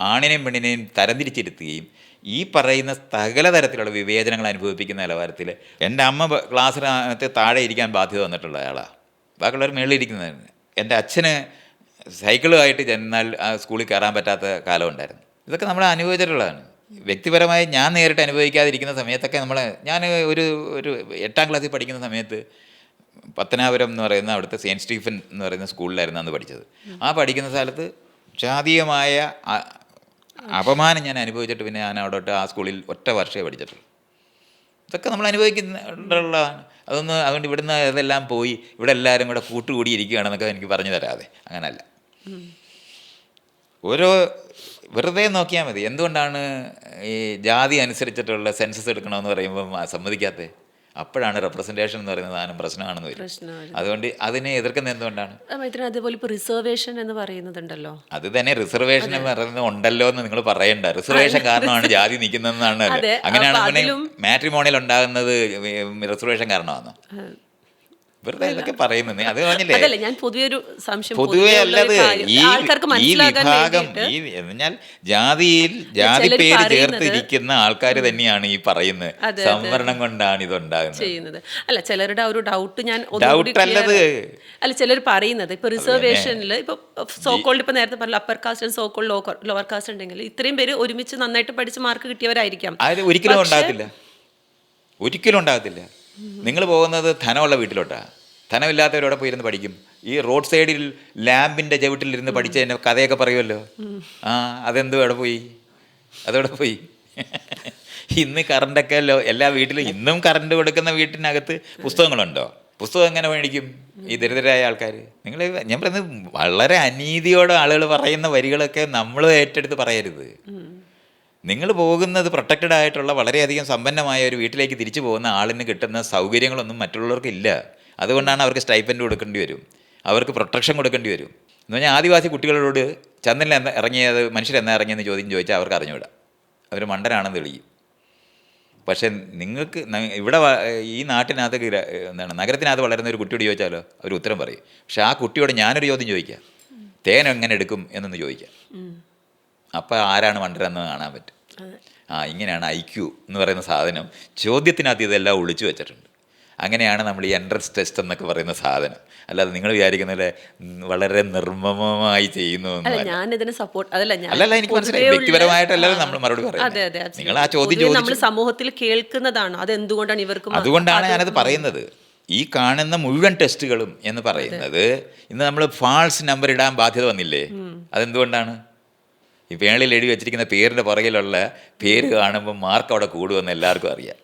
ആണിനെയും പെണ്ണിനെയും തരംതിരിച്ചിരുത്തുകയും ഈ പറയുന്ന സകല തരത്തിലുള്ള വിവേചനങ്ങൾ അനുഭവിപ്പിക്കുന്ന നിലവാരത്തിൽ എന്റെ അമ്മ ക്ലാസ് ക്ലാസ്സിനകത്ത് താഴെ ഇരിക്കാൻ ബാധ്യത വന്നിട്ടുള്ള ആളാണ് ബാക്കിയുള്ളവർ മേളിലിരിക്കുന്നതായിരുന്നു എന്റെ അച്ഛന് സൈക്കിളുമായിട്ട് ചെന്നാൽ സ്കൂളിൽ കയറാൻ പറ്റാത്ത കാലം ഉണ്ടായിരുന്നു. ഇതൊക്കെ നമ്മൾ അനുഭവിച്ചിട്ടുള്ളതാണ്. വ്യക്തിപരമായി ഞാൻ നേരിട്ട് അനുഭവിക്കാതിരിക്കുന്ന സമയത്തൊക്കെ നമ്മൾ ഞാൻ ഒരു ഒരു എട്ടാം ക്ലാസ്സിൽ പഠിക്കുന്ന സമയത്ത് പത്തനാപുരം എന്ന് പറയുന്ന അവിടുത്തെ സെയിന്റ് സ്റ്റീഫൻ എന്ന് പറയുന്ന സ്കൂളിലായിരുന്നു അന്ന് പഠിച്ചത്. ആ പഠിക്കുന്ന സ്ഥലത്ത് ജാതീയമായ അപമാനം ഞാൻ അനുഭവിച്ചിട്ട് പിന്നെ ഞാൻ അവിടോട്ട് ആ സ്കൂളിൽ ഒറ്റ വർഷമേ പഠിച്ചിട്ടുള്ളൂ. ഇതൊക്കെ നമ്മൾ അനുഭവിക്കുന്നുള്ളതാണ് അതൊന്ന് അതുകൊണ്ട് ഇവിടുന്ന് ഇതെല്ലാം പോയി ഇവിടെ എല്ലാവരും കൂടെ കൂട്ടുകൂടി ഇരിക്കുകയാണെന്നൊക്കെ എനിക്ക് പറഞ്ഞു തരാതെ. അങ്ങനല്ല. ഓരോ വെറുതെ നോക്കിയാൽ മതി. എന്തുകൊണ്ടാണ് ഈ ജാതി അനുസരിച്ചിട്ടുള്ള സെൻസസ് എടുക്കണമെന്ന് പറയുമ്പം സമ്മതിക്കാത്തത്? അപ്പോഴാണ് റെപ്രസെന്റേഷൻ എന്ന് പറയുന്ന സാധനം പ്രശ്നമാണെന്ന് വരും. അതുകൊണ്ട് അതിനെ എതിർക്കുന്ന എന്തുകൊണ്ടാണ്? ഇതിന് അതേപോലെ ഇപ്പോൾ റിസർവേഷൻ എന്ന് പറയുന്നതുണ്ടല്ലോ അത് തന്നെ റിസർവേഷൻ എന്ന് പറയുന്നത് ഉണ്ടല്ലോ എന്ന് നിങ്ങൾ പറയണ്ട. റിസർവേഷൻ കാരണമാണ് ജാതി നിൽക്കുന്നതെന്നാണ് അങ്ങനെയാണ് മാട്രിമോണിയിൽ ഉണ്ടാകുന്നത് റിസർവേഷൻ കാരണമാണോ വെറുതെ ഇതൊക്കെ പറയുന്നത് അത് പറഞ്ഞില്ലേ? ഞാൻ പൊതുവെ ഒരു സംശയം പൊതുവെ അല്ലത്. ഈ ഈ വിഭാഗം ഈ എന്നാൽ ജാതിയിൽ ജാതി പേര് ചേർത്തിരിക്കുന്ന ആൾക്കാർ തന്നെയാണ് ഈ പറയുന്നത്. സംവരണം കൊണ്ടാണ് ഇതുണ്ടാകുന്നത്. ചെയ്യുന്നത്. അല്ല ചിലരുടെ ഒരു ഡൗട്ട് ഞാൻ ഡൗട്ട് അല്ലത്. അല്ല ചിലർ പറയുന്നത് ഇപ്പൊ റിസർവേഷനിൽ ഇപ്പൊ സോക്കോൾഡ് ഇപ്പൊ നേരത്തെ പറഞ്ഞു upper caste so called lower caste ഉണ്ടെങ്കിൽ ഇത്രയും പേര് ഒരുമിച്ച് നന്നായിട്ട് പഠിച്ച് മാർക്ക് കിട്ടിയവരായിരിക്കാം. ഒരിക്കലും ഉണ്ടാകത്തില്ല. ഒരിക്കലും ഉണ്ടാകത്തില്ല. നിങ്ങൾ പോകുന്നത് ധനമുള്ള വീട്ടിലോട്ടാ. ധനമില്ലാത്തവരോടെ പോയിരുന്ന് പഠിക്കും. ഈ റോഡ് സൈഡിൽ ലാമ്പിന്റെ ചവിട്ടിലിരുന്ന് പഠിച്ച എന്നെ കഥയൊക്കെ പറയുമല്ലോ. ആ അതെന്തോ എവിടെ പോയി? അതെവിടെ പോയി. ഇന്ന് കറണ്ടൊക്കെ അല്ലോ എല്ലാ വീട്ടിലും ഇന്നും കറണ്ട് കൊടുക്കുന്ന വീട്ടിനകത്ത് പുസ്തകങ്ങളുണ്ടോ? പുസ്തകം എങ്ങനെ മേടിക്കും? ഈ ദരിദ്രരായ ആൾക്കാർ നിങ്ങൾ ഞാൻ പറയുന്നത് വളരെ അനീതിയോടെ ആളുകൾ പറയുന്ന വരികളൊക്കെ നമ്മൾ ഏറ്റെടുത്ത് പറയരുത്. നിങ്ങൾ പോകുന്നത് പ്രൊട്ടക്റ്റഡ് ആയിട്ടുള്ള വളരെയധികം സമ്പന്നമായ ഒരു വീട്ടിലേക്ക് തിരിച്ചു പോകുന്ന ആളിന് കിട്ടുന്ന സൗകര്യങ്ങളൊന്നും മറ്റുള്ളവർക്ക് ഇല്ല. അതുകൊണ്ടാണ് അവർക്ക് സ്റ്റൈപ്പൻഡ് കൊടുക്കേണ്ടി വരും. അവർക്ക് പ്രൊട്ടക്ഷൻ കൊടുക്കേണ്ടി വരും. എന്ന് പറഞ്ഞാൽ ആദിവാസി കുട്ടികളോട് ചന്ദ്രനിൽ എന്താ ഇറങ്ങിയത് മനുഷ്യരെന്നാ ഇറങ്ങിയെന്ന് ചോദ്യം ചോദിച്ചാൽ അവർക്ക് അറിഞ്ഞുവിടാം അവർ മണ്ടനാണെന്ന് തെളിയും. പക്ഷേ നിങ്ങൾക്ക് ഇവിടെ ഈ നാട്ടിനകത്ത് എന്താണ് നഗരത്തിനകത്ത് വളരുന്ന ഒരു കുട്ടിയോട് ചോദിച്ചാലോ? അവർ ഉത്തരം പറയും. പക്ഷെ ആ കുട്ടിയോട് ഞാനൊരു ചോദ്യം ചോദിക്കാം. തേൻ എങ്ങനെ എടുക്കും എന്നൊന്ന് ചോദിക്കാം. അപ്പോൾ ആരാണ് മണ്ടരെന്ന് കാണാൻ പറ്റും. ആ ഇങ്ങനെയാണ് ഐ ക്യു എന്ന് പറയുന്ന സാധനം. ചോദ്യത്തിനകത്ത് ഇതെല്ലാം ഒളിച്ചു വെച്ചിട്ടുണ്ട്. അങ്ങനെയാണ് നമ്മൾ ഈ എൻട്രൻസ് ടെസ്റ്റ് എന്നൊക്കെ പറയുന്ന സാധനം. അല്ലാതെ നിങ്ങൾ വിചാരിക്കുന്നത് വളരെ നിർമ്മമമായി ചെയ്യുന്നു അല്ലല്ല എനിക്ക് മനസ്സിലായി. ആ, നമ്മൾ മറുപടി പറയുന്നത്. നിങ്ങൾ ആ ചോദ്യം നമ്മൾ സമൂഹത്തിൽ കേൾക്കുന്നതാണ്. അത് എന്തുകൊണ്ടാണ് ഇവർക്കും അതുകൊണ്ടാണ് ഞാനത് പറയുന്നത്. ഈ കാണുന്ന മുഴുവൻ ടെസ്റ്റുകളും എന്ന് പറയുന്നത് ഇന്ന് നമ്മൾ ഫാൾസ് നമ്പർ ഇടാൻ ബാധ്യത വന്നില്ലേ? അതെന്തുകൊണ്ടാണ്? ഈ പേളിൽ എഴുതി വെച്ചിരിക്കുന്ന പേരിന്റെ പുറകിലുള്ള പേര് കാണുമ്പോൾ മാർക്ക് അവിടെ കൂടുമെന്ന് എല്ലാവർക്കും അറിയാം.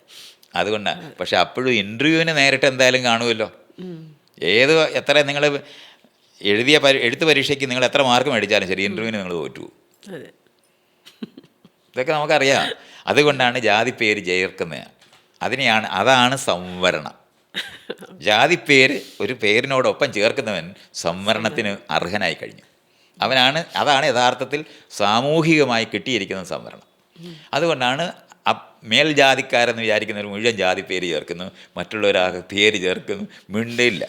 അതുകൊണ്ടാണ് പക്ഷെ അപ്പോഴും ഇന്റർവ്യൂവിന് നേരിട്ട് എന്തായാലും കാണുമല്ലോ. ഏത് എത്ര നിങ്ങൾ എഴുതിയ പരി- എഴുത്ത് പരീക്ഷയ്ക്ക് നിങ്ങൾ എത്ര മാർക്ക് മേടിച്ചാലും ശരി ഇന്റർവ്യൂവിന് നിങ്ങൾ തോറ്റു ഇതൊക്കെ നമുക്കറിയാം. അതുകൊണ്ടാണ് ജാതി പേര് ചേർക്കുന്നത് അതിനെയാണ് അതാണ് സംവരണം. ജാതി പേര് ഒരു പേരിനോടൊപ്പം ചേർക്കുന്നവൻ സംവരണത്തിന് അർഹനായി കഴിഞ്ഞു. അവനാണ് അതാണ് യഥാർത്ഥത്തിൽ സാമൂഹികമായി കിട്ടിയിരിക്കുന്ന സംവരണം. അതുകൊണ്ടാണ് മേൽജാതിക്കാരെന്ന് വിചാരിക്കുന്നവർ മുഴുവൻ ജാതി പേര് ചേർക്കുന്നു മറ്റുള്ളവരാകെ പേര് ചേർക്കുന്നു മിണ്ടില്ല.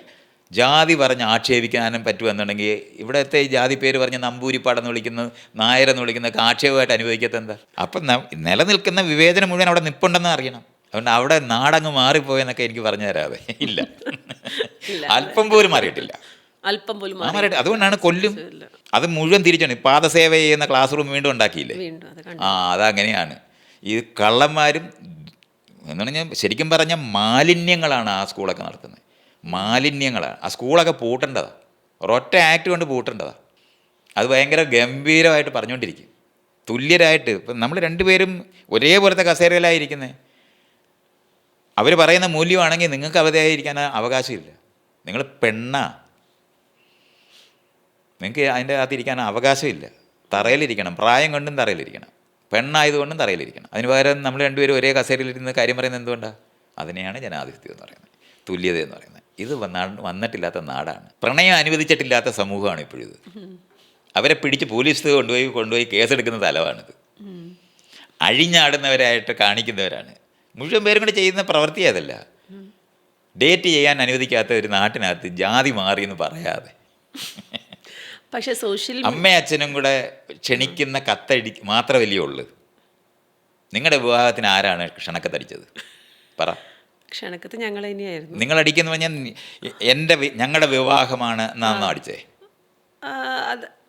ജാതി പറഞ്ഞ് ആക്ഷേപിക്കാനും പറ്റുമെന്നുണ്ടെങ്കിൽ ഇവിടുത്തെ ഈ ജാതി പേര് പറഞ്ഞ് നമ്പൂരിപ്പാടെന്ന് വിളിക്കുന്നത് നായരെന്ന് വിളിക്കുന്നതൊക്കെ ആക്ഷേപമായിട്ട് അനുഭവിക്കത്ത എന്താ? അപ്പം നിലനിൽക്കുന്ന വിവേചനം മുഴുവൻ അവിടെ നിപ്പുണ്ടെന്ന് അറിയണം. അതുകൊണ്ട് അവിടെ നാടങ്ങ് മാറിപ്പോയെന്നൊക്കെ എനിക്ക് പറഞ്ഞു തരാതെ ഇല്ല. അല്പം പോലും മാറിയിട്ടില്ല. അല്പം പോലും മാറിയിട്ട് അതുകൊണ്ടാണ് കൊല്ലും അത് മുഴുവൻ തിരിച്ചാണ്. പാദസേവ ചെയ്യുന്ന ക്ലാസ് റൂം വീണ്ടും ഉണ്ടാക്കിയില്ലേ? ആ അതങ്ങനെയാണ്. ഈ കള്ളന്മാരും എന്ന് പറഞ്ഞാൽ ശരിക്കും പറഞ്ഞാൽ മാലിന്യങ്ങളാണ് ആ സ്കൂളൊക്കെ നടത്തുന്നത്. മാലിന്യങ്ങളാണ്. ആ സ്കൂളൊക്കെ പൂട്ടേണ്ടതാണ് ഒരൊറ്റ ആക്ട് കൊണ്ട് പൂട്ടേണ്ടതാണ് അത് ഭയങ്കര ഗംഭീരമായിട്ട് പറഞ്ഞുകൊണ്ടിരിക്കും. തുല്യരായിട്ട്. ഇപ്പം നമ്മൾ രണ്ടുപേരും ഒരേപോലത്തെ കസേരയിലായിരിക്കുന്നത് അവർ പറയുന്ന മൂല്യമാണെങ്കിൽ നിങ്ങൾക്ക് അവധിയായിരിക്കാൻ അവകാശമില്ല. നിങ്ങൾ പെണ്ണാ. നിങ്ങൾക്ക് അതിന്റെ അകത്ത് ഇരിക്കാൻ അവകാശമില്ല. തറയിലിരിക്കണം. പ്രായം കൊണ്ടും തറയിലിരിക്കണം. പെണ്ണായതുകൊണ്ടും തറയിലിരിക്കണം. അതിന് പകരം നമ്മൾ രണ്ടുപേരും ഒരേ കസേരയിലിരുന്ന് കാര്യം പറയുന്നത് എന്തുകൊണ്ടാണ് അതിനെയാണ് ജനാധിപത്യം എന്ന് പറയുന്നത്. തുല്യത എന്ന് പറയുന്നത്. ഇത് വന്നാ- വന്നിട്ടില്ലാത്ത നാടാണ്. പ്രണയം അനുവദിച്ചിട്ടില്ലാത്ത സമൂഹമാണ് ഇപ്പോഴിത്. അവരെ പിടിച്ച് പോലീസ് കൊണ്ടുപോയി കൊണ്ടുപോയി കേസെടുക്കുന്ന തലമാണിത് അഴിഞ്ഞാടുന്നവരായിട്ട് കാണിക്കുന്നവരാണ്. മുഴുവൻ പേരും കൂടെ ചെയ്യുന്ന പ്രവൃത്തി അതല്ല. ഡേറ്റ് ചെയ്യാൻ അനുവദിക്കാത്ത ഒരു നാട്ടിനകത്ത് ജാതി മാറിയെന്ന് പറയാതെ. പക്ഷെ സോഷ്യൽ അമ്മയും അച്ഛനും കൂടെ ക്ഷണിക്കുന്ന കത്തടി വലിയ ഉള്ളു നിങ്ങളുടെ വിവാഹത്തിന് ആരാണ് ക്ഷണക്കത്തടിച്ചത്? പറ. ക്ഷണക്കത്ത് ഞങ്ങൾ തന്നെയായിരുന്നു. നിങ്ങൾ അടിക്കുന്ന പറഞ്ഞാൽ എന്റെ ഞങ്ങളുടെ വിവാഹമാണ് എന്നാണോ അടിച്ചേ?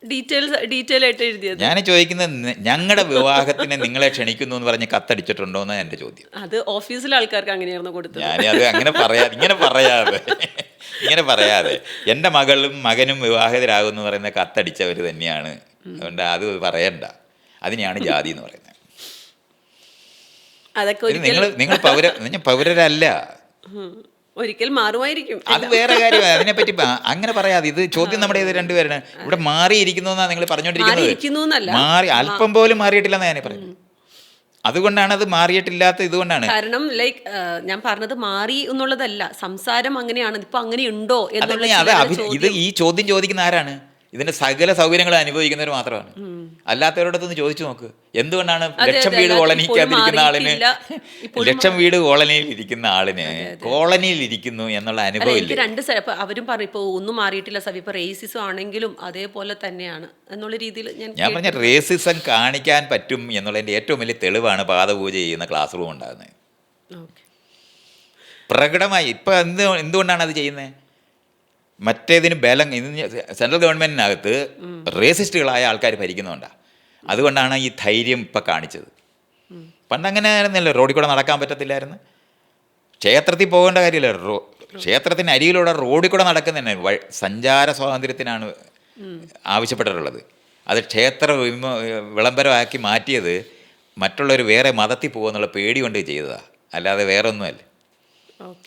ഡീറ്റെയിൽസ് ഡീറ്റെയിൽ ആയിട്ട് എഴുതിയത്. ഞാൻ ചോദിക്കുന്നത് ഞങ്ങളുടെ വിവാഹത്തിന് നിങ്ങളെ ക്ഷണിക്കുന്നു എന്ന് പറഞ്ഞ് കത്തടിച്ചിട്ടുണ്ടോ എന്നാണ് എന്റെ ചോദ്യം. അത് ഓഫീസിലെ ആൾക്കാർക്ക് അങ്ങനെയായിരുന്നു കൊടുത്തത്. ഞാൻ അത് അങ്ങനെ പറയാ ഇങ്ങനെ പറയാതെ. ഇങ്ങനെ പറയാതെ. എന്റെ മകളും മകനും വിവാഹിതരാകും എന്ന് പറയുന്ന കത്തടിച്ചവർ തന്നെയാണ്. അതുകൊണ്ട് അത് പറയണ്ട. അതിനെയാണ് ജാതി എന്ന് പറയുന്നത്. നിങ്ങൾ നിങ്ങൾ പൗര പൗരരല്ല. ഒരിക്കൽ മാറുമായിരിക്കും. അത് വേറെ കാര്യമാണ്. അതിനെപ്പറ്റി അങ്ങനെ പറയാതെ. ഇത് ചോദ്യം നമ്മുടെ ഇത് രണ്ടുപേരാണ്. ഇവിടെ മാറിയിരിക്കുന്നു എന്നാണ് നിങ്ങൾ. പറഞ്ഞുകൊണ്ടിരിക്കുന്നത്. മാറി അല്പം പോലും മാറിയിട്ടില്ലെന്ന് ഞാൻ പറയുന്നത്. അതുകൊണ്ടാണ് അത് മാറിയിട്ടില്ലാത്ത ഇതുകൊണ്ടാണ്. കാരണം ലൈക്ക് ഞാൻ പറഞ്ഞത് മാറി എന്നുള്ളതല്ല. സംസാരം അങ്ങനെയാണ്. ഇപ്പൊ അങ്ങനെയുണ്ടോ എന്നുള്ളത് ഇത് ഈ ചോദ്യം ചോദിക്കുന്ന ആരാണ്? ഇതിന്റെ സകല സൗകര്യങ്ങൾ അനുഭവിക്കുന്നവർ മാത്രമാണ്. അല്ലാത്തവരോടൊന്ന് ചോദിച്ചു നോക്ക്. എന്തുകൊണ്ടാണ് ലക്ഷം വീട് കോളനിക്കാതിരിക്കുന്ന ആളിന് ലക്ഷം വീട് കോളനിയിൽ ഇരിക്കുന്ന ആളിന് കോളനിയിൽ ഇരിക്കുന്നു എന്നുള്ള അനുഭവം ഇല്ല? രണ്ട് അവരും പറഞ്ഞു ഇപ്പൊ ഒന്നും മാറിയിട്ടില്ല സവി ഇപ്പൊ റേസിസം ആണെങ്കിലും അതേപോലെ തന്നെയാണ് എന്നുള്ള രീതിയിൽ ഞാൻ ഞാൻ പറഞ്ഞ റേസിസം കാണിക്കാൻ പറ്റും എന്നുള്ളതിന്റെ ഏറ്റവും വലിയ തെളിവാണ് പാദപൂജ ചെയ്യുന്ന ക്ലാസ് റൂം ഉണ്ടാകുന്നത് പ്രകടമായി ഇപ്പം എന്ത് എന്തുകൊണ്ടാണ് അത് ചെയ്യുന്നത്? മറ്റേതിന് ബലം ഇന്ന് സെൻട്രൽ ഗവൺമെന്റിനകത്ത് റേസിസ്റ്റുകളായ ആൾക്കാർ ഭരിക്കുന്നതുകൊണ്ടാണ് അതുകൊണ്ടാണ് ഈ ധൈര്യം ഇപ്പം കാണിച്ചത്. പണ്ട് അങ്ങനെ ആയിരുന്നല്ലോ. റോഡിൽ കൂടെ നടക്കാൻ പറ്റത്തില്ലായിരുന്നു. ക്ഷേത്രത്തിൽ പോകേണ്ട കാര്യമില്ല. റോ ക്ഷേത്രത്തിന് അരിയിലൂടെ റോഡിൽ കൂടെ നടക്കുന്നതന്നെ സഞ്ചാര സ്വാതന്ത്ര്യത്തിനാണ് ആവശ്യപ്പെട്ടിട്ടുള്ളത്. അത് ക്ഷേത്ര വിമ- വിളംബരമാക്കി മാറ്റിയത് മറ്റുള്ളവർ വേറെ മതത്തിൽ പോകുമെന്നുള്ള പേടി കൊണ്ട് ചെയ്തതാണ് അല്ലാതെ വേറെ ഒന്നുമല്ല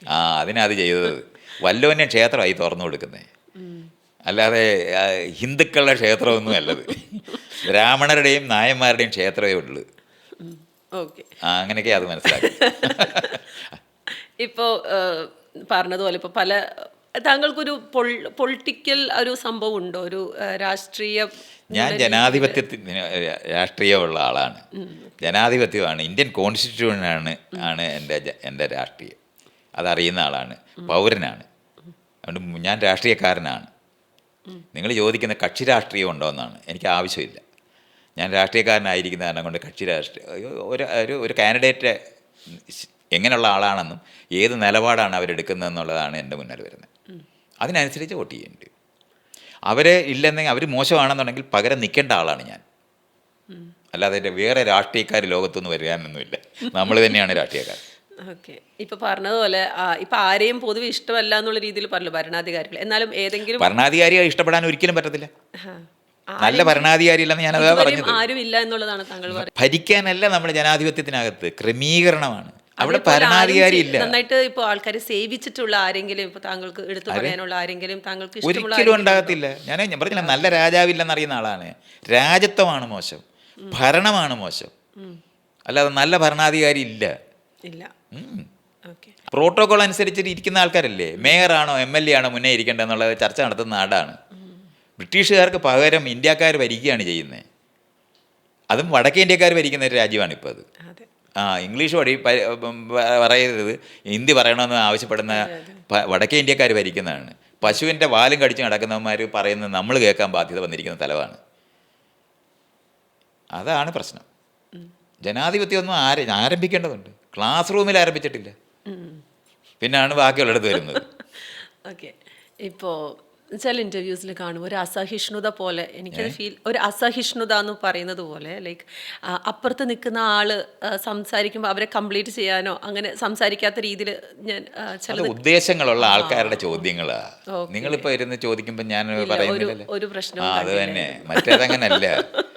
ആ അതിനാണ് അത് ചെയ്തത്. വല്ലോനെ ക്ഷേത്രമായി തുറന്നു കൊടുക്കുന്നത് അല്ലാതെ ഹിന്ദുക്കളുടെ ക്ഷേത്രമൊന്നും അല്ലത്. ബ്രാഹ്മണരുടെയും നായന്മാരുടെയും ക്ഷേത്രമേ ഉള്ളൂ. അങ്ങനെയൊക്കെ അത് മനസ്സിലാക്കി. ഇപ്പോ പറഞ്ഞതുപോലെ ഇപ്പോൾ പല താങ്കൾക്കൊരു പൊളിറ്റിക്കൽ ഒരു സംഭവം ഉണ്ടോ? ഒരു രാഷ്ട്രീയ ഞാൻ ജനാധിപത്യത്തിന് രാഷ്ട്രീയമുള്ള ആളാണ്. ജനാധിപത്യമാണ്. ഇന്ത്യൻ കോൺസ്റ്റിറ്റ്യൂഷനാണ് ആണ് എന്റെ എന്റെ രാഷ്ട്രീയം. അതറിയുന്ന ആളാണ്. പൗരനാണ്. അതുകൊണ്ട് ഞാൻ രാഷ്ട്രീയക്കാരനാണ്. നിങ്ങൾ ചോദിക്കുന്ന കക്ഷി രാഷ്ട്രീയം ഉണ്ടോ എന്നാണ്. എനിക്ക് ആവശ്യമില്ല. ഞാൻ രാഷ്ട്രീയക്കാരനായിരിക്കുന്ന കാരണം കൊണ്ട് കക്ഷി രാഷ്ട്രീയ ഒരു ഒരു ഒരു കാൻഡിഡേറ്റ് എങ്ങനെയുള്ള ആളാണെന്നും ഏത് നിലപാടാണ് അവരെടുക്കുന്നതെന്നുള്ളതാണ് എന്റെ മുന്നിൽ വരുന്നത്. അതിനനുസരിച്ച് വോട്ട് ചെയ്യേണ്ടി വരും. അവരെ ഇല്ലെന്നെങ്കിൽ അവർ മോശമാണെന്നുണ്ടെങ്കിൽ പകരം നിൽക്കേണ്ട ആളാണ് ഞാൻ. അല്ലാതെ വേറെ രാഷ്ട്രീയക്കാർ ലോകത്തുനിന്ന് വരാനൊന്നുമില്ല. നമ്മൾ തന്നെയാണ് രാഷ്ട്രീയക്കാർ. ഓക്കെ ഇപ്പൊ പറഞ്ഞതുപോലെ ആ, ഇപ്പൊ ആരെയും പൊതുവെ ഇഷ്ടമല്ല എന്നുള്ള രീതിയിൽ പറഞ്ഞു ഭരണാധികാരികൾ. എന്നാലും ഏതെങ്കിലും ഭരണാധികാരിയെ ഇഷ്ടപ്പെടാൻ ഒരിക്കലും പറ്റത്തില്ല. ആ, നല്ല ഭരണാധികാരി ഇല്ലെന്ന് ഞാനതാ ഇതുവരെയും പറഞ്ഞത്. ആരും ഇല്ല എന്നുള്ളതാണ് താങ്കൾ ഭരിക്കാനല്ല നമ്മുടെ ജനാധിപത്യത്തിനകത്ത് ക്രമീകരണമാണ്. അവിടെ അതേപോലെ ആരും ഭരണാധികാരി ചെയ്- ഇല്ല. നന്നായിട്ട് ഇപ്പൊ ആൾക്കാരെ സേവിച്ചിട്ടുള്ള ആരെങ്കിലും ഇപ്പൊ താങ്കൾക്ക് എടുത്തു പറയാനുള്ള ആരെങ്കിലും താങ്കൾക്ക് ഇഷ്ടമുള്ള ഒരിക്കലും ആരെങ്കിലും ഉണ്ടാകത്തില്ല. ഞാൻ ഞാൻ പറഞ്ഞില്ല നല്ല രാജാവില്ലെന്ന് അറിയുന്ന ആളാണ്. രാജത്വമാണ് മോശം. ഭരണമാണ് മോശം. അല്ലാതെ നല്ല ഭരണാധികാരി ഇല്ല. ഇല്ല. പ്രോട്ടോകോൾ അനുസരിച്ചിട്ട് ഇരിക്കുന്ന ആൾക്കാരല്ലേ? മേയറാണോ എം എൽ എ ആണോ മുന്നേ ഇരിക്കേണ്ടത് എന്നുള്ള ചർച്ച നടത്തുന്ന നാടാണ്. ബ്രിട്ടീഷുകാർക്ക് പകരം ഇന്ത്യക്കാർ ഭരിക്കുകയാണ് ചെയ്യുന്നത് അതും വടക്കേ ഇന്ത്യക്കാർ ഭരിക്കുന്ന ഒരു രാജ്യമാണ് ഇപ്പോൾ അത്. ആ ഇംഗ്ലീഷ് വഴി പറയരുത്. ഹിന്ദി പറയണമെന്ന് ആവശ്യപ്പെടുന്ന വടക്കേ ഇന്ത്യക്കാർ ഭരിക്കുന്നതാണ്. പശുവിന്റെ വാലും കടിച്ച് നടക്കുന്നവന്മാർ പറയുന്നത് നമ്മൾ കേൾക്കാൻ ബാധ്യത വന്നിരിക്കുന്ന തലവാണ്. അതാണ് പ്രശ്നം. ജനാധിപത്യമൊന്നും ആരെ ആരംഭിക്കേണ്ടതുണ്ട്? ക്ലാസ് റൂമിൽ ആരംഭിച്ചിട്ടില്ല. പിന്നാണ് ബാക്കിയുള്ളിടത്ത് വരുന്നത്. ഓക്കെ. ഇപ്പോൾ ചില ഇന്റർവ്യൂസിൽ കാണും. ഒരു അസഹിഷ്ണുത പോലെ എനിക്ക് ഫീൽ ഒരു അസഹിഷ്ണുത എന്ന് പറയുന്നത് പോലെ ലൈക്ക് അപ്പുറത്ത് നിൽക്കുന്ന ആൾ സംസാരിക്കുമ്പോൾ അവരെ കംപ്ലീറ്റ് ചെയ്യാനോ അങ്ങനെ സംസാരിക്കാത്ത രീതിയിൽ ഞാൻ ചില ഉദ്ദേശങ്ങളുള്ള ആൾക്കാരുടെ ചോദ്യങ്ങളാ. നിങ്ങളിപ്പോൾ നിങ്ങളിപ്പോ ഇരുന്ന് ചോദിക്കുമ്പോൾ ഞാൻ ഒരു പ്രശ്നം അത് തന്നെ. മറ്റേതങ്ങനല്ല.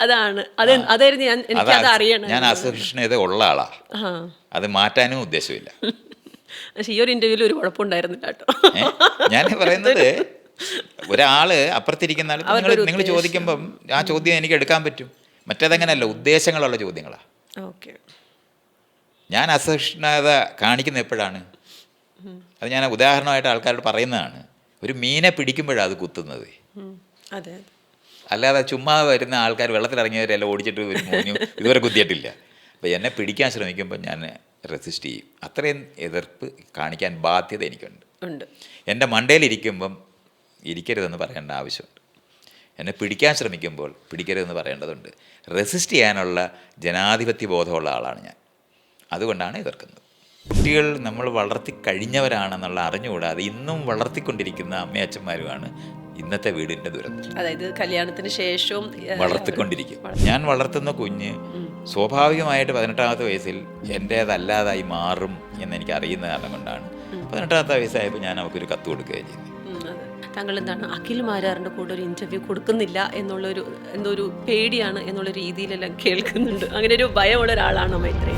അതാണ്. അത് അതായിരുന്നു ഞാൻ എനിക്ക് അത് അറിയണം. ഞാൻ അസഹിഷ്ണുത ഉള്ള ആളാ. അത് മാറ്റാനും ഉദ്ദേശമില്ല. പക്ഷേ ഈ ഒരു ഇന്റർവ്യൂവിൽ ഒരു കുഴപ്പമുണ്ടായിരുന്നില്ല കേട്ടോ. ഞാൻ പറയുന്നത് ഒരാൾ അപ്പുറത്തിരിക്കുന്ന നിങ്ങൾ നിങ്ങൾ ചോദിക്കുമ്പം ആ ചോദ്യം എനിക്ക് എടുക്കാൻ പറ്റും. മറ്റേതങ്ങനല്ല ഉദ്ദേശങ്ങളുള്ള ചോദ്യങ്ങളാ. ഓക്കെ. ഞാൻ അസഹിഷ്ണുത കാണിക്കുന്ന എപ്പോഴാണ്? അത് ഞാൻ ഉദാഹരണമായിട്ട് ആൾക്കാരോട് പറയുന്നതാണ്. ഒരു മീനെ പിടിക്കുമ്പോഴാണ് അത് കുത്തുന്നത്. അതെ. അല്ലാതെ ചുമ്മാ വരുന്ന ആൾക്കാർ വെള്ളത്തിലിറങ്ങിയവരെല്ലാം ഓടിച്ചിട്ട് ഒരു മോനും. ഇതുവരെ കുത്തിയിട്ടില്ല. അപ്പോൾ എന്നെ പിടിക്കാൻ ശ്രമിക്കുമ്പോൾ ഞാൻ റെസിസ്റ്റ് ചെയ്യും. അത്രയും എതിർപ്പ് കാണിക്കാൻ ബാധ്യത എനിക്കുണ്ട്. ഉണ്ട്. എന്റെ മണ്ടയിലിരിക്കുമ്പം ഇരിക്കരുതെന്ന് പറയേണ്ട ആവശ്യമുണ്ട്. എന്നെ പിടിക്കാൻ ശ്രമിക്കുമ്പോൾ പിടിക്കരുതെന്ന് പറയേണ്ടതുണ്ട്. റെസിസ്റ്റ് ചെയ്യാനുള്ള ജനാധിപത്യ ബോധമുള്ള ആളാണ് ഞാൻ. അതുകൊണ്ടാണ് എതിർക്കുന്നത്. കുട്ടികൾ നമ്മൾ വളർത്തി കഴിഞ്ഞവരാണെന്നുള്ള അറിഞ്ഞുകൂടാതെ ഇന്നും വളർത്തിക്കൊണ്ടിരിക്കുന്ന അമ്മയച്ഛന്മാരുമാണ് ഇന്നത്തെ വീടിന്റെ ദുരന്തം. അതായത് കല്യാണത്തിന് ശേഷവും വളർത്തിക്കൊണ്ടിരിക്കും. ഞാൻ വളർത്തുന്ന കുഞ്ഞ് സ്വാഭാവികമായിട്ട് പതിനെട്ടാമത്തെ വയസ്സിൽ എന്റേതല്ലാതായി മാറും എന്ന് എനിക്ക് അറിയുന്ന കാരണം കൊണ്ടാണ്. പതിനെട്ടാമത്തെ വയസ്സായപ്പോൾ ഞാൻ അവൾക്കൊരു കത്ത് കൊടുക്കുകയും ചെയ്തു. താങ്കൾ എന്താണ് അഖിൽ മാരാറിന്റെ കൂടെ ഒരു ഇന്റർവ്യൂ കൊടുക്കുന്നില്ല എന്നുള്ളൊരു എന്തോ ഒരു പേടിയാണ് എന്നുള്ള രീതിയിലെല്ലാം കേൾക്കുന്നുണ്ട്. അങ്ങനെ ഒരു ഭയമുള്ള ഒരാളാണ് മൈത്രേ